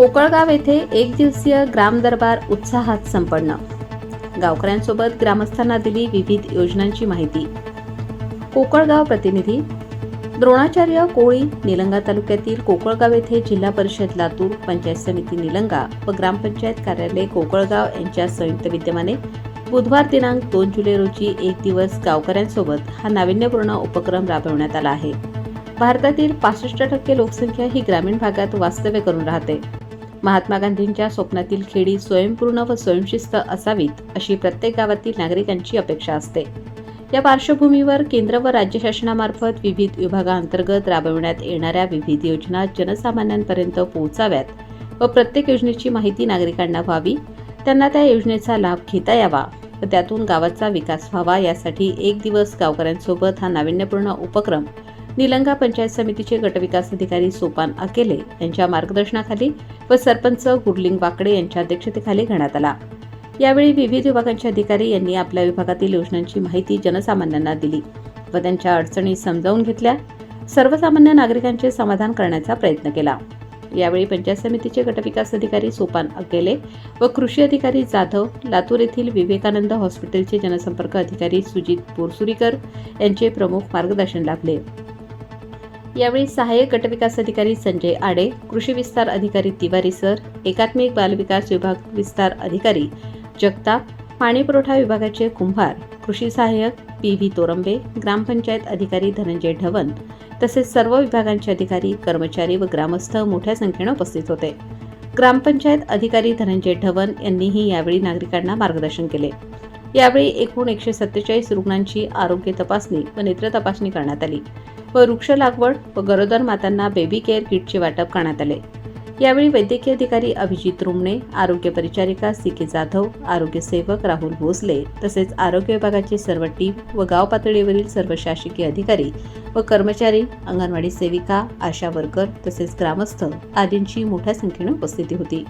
कोकळगाव येथे एक दिवसीय ग्राम दरबार उत्साहात संपन्न. गावकऱ्यांसोबत ग्रामस्थांना दिली विविध योजनांची माहिती. कोकळगाव प्रतिनिधी द्रोणाचार्य कोळी निलंगा तालुक्यातील कोकळगाव येथे जिल्हा परिषद लातूर पंचायत समिती निलंगा व ग्रामपंचायत कार्यालय कोकळगाव यांच्या संयुक्त विद्यमाने बुधवार दिनांक दोन जुलै रोजी एक दिवस गावकऱ्यांसोबत हा नाविन्यपूर्ण उपक्रम राबवण्यात आला आहे. भारतातील पासष्ट टक्के लोकसंख्या ही ग्रामीण भागात वास्तव्य करून राहते. महात्मा गांधींच्या स्वप्नातील खेडी स्वयंपूर्ण व स्वयंशिस्त असावीत अशी प्रत्येक गावातील नागरिकांची अपेक्षा असते. या पार्श्वभूमीवर केंद्र व राज्य शासनामार्फत विविध विभागांतर्गत राबविण्यात येणाऱ्या विविध योजना जनसामान्यांपर्यंत पोहोचाव्यात व प्रत्येक योजनेची माहिती नागरिकांना व्हावी. त्यांना त्या योजनेचा लाभ घेता यावा व त्यातून गावाचा विकास व्हावा यासाठी एक दिवस गावकऱ्यांसोबत हा नाविन्यपूर्ण उपक्रम निलंगा पंचायत समितीचे गटविकास अधिकारी सोपान अकेले यांच्या मार्गदर्शनाखाली व सरपंच गुरलिंग वाकडे यांच्या अध्यक्षतेखाली घेण्यात आला. यावेळी विविध विभागांचे अधिकारी यांनी आपल्या विभागातील योजनांची माहिती जनसामान्यांना दिली व त्यांच्या अडचणी समजावून घेतल्या. सर्वसामान्य नागरिकांचे समाधान करण्याचा प्रयत्न केला. यावेळी पंचायत समितीचे गटविकास अधिकारी सोपान अकेले व कृषी अधिकारी जाधव लातूर येथील विवेकानंद हॉस्पिटलचे जनसंपर्क अधिकारी सुजित बोरसुरीकर यांचे प्रमुख मार्गदर्शन लाभले. यावेळी सहाय्यक गटविकास अधिकारी संजय आडे कृषी विस्तार अधिकारी तिवारी सर एकात्मिक बालविकास विभाग विस्तार अधिकारी जगताप पाणी पुरवठा विभागाचे कुंभार कृषी सहाय्यक पी व्ही तोरंबे ग्रामपंचायत अधिकारी धनंजय ढवण तसेच सर्व विभागांचे अधिकारी कर्मचारी व ग्रामस्थ मोठ्या संख्येनं उपस्थित होते. ग्रामपंचायत अधिकारी धनंजय ढवण यांनीही यावेळी नागरिकांना मार्गदर्शन केले. यावेळी एकूण एकशे सत्तेचाळीस रुग्णांची आरोग्य तपासणी व नेत्र तपासणी करण्यात आली. व वृक्ष लागवड व गरोदर मातांना बेबी केअर किटचे वाटप करण्यात आले. यावेळी वैद्यकीय अधिकारी अभिजित रुमणे आरोग्य परिचारिका सी के जाधव आरोग्य सेवक राहुल भोसले तसेच आरोग्य विभागाची सर्व टीम व गाव पातळीवरील सर्व शासकीय अधिकारी व कर्मचारी अंगणवाडी सेविका आशा वर्कर तसेच ग्रामस्थ आदींची मोठ्या संख्येने उपस्थिती होती.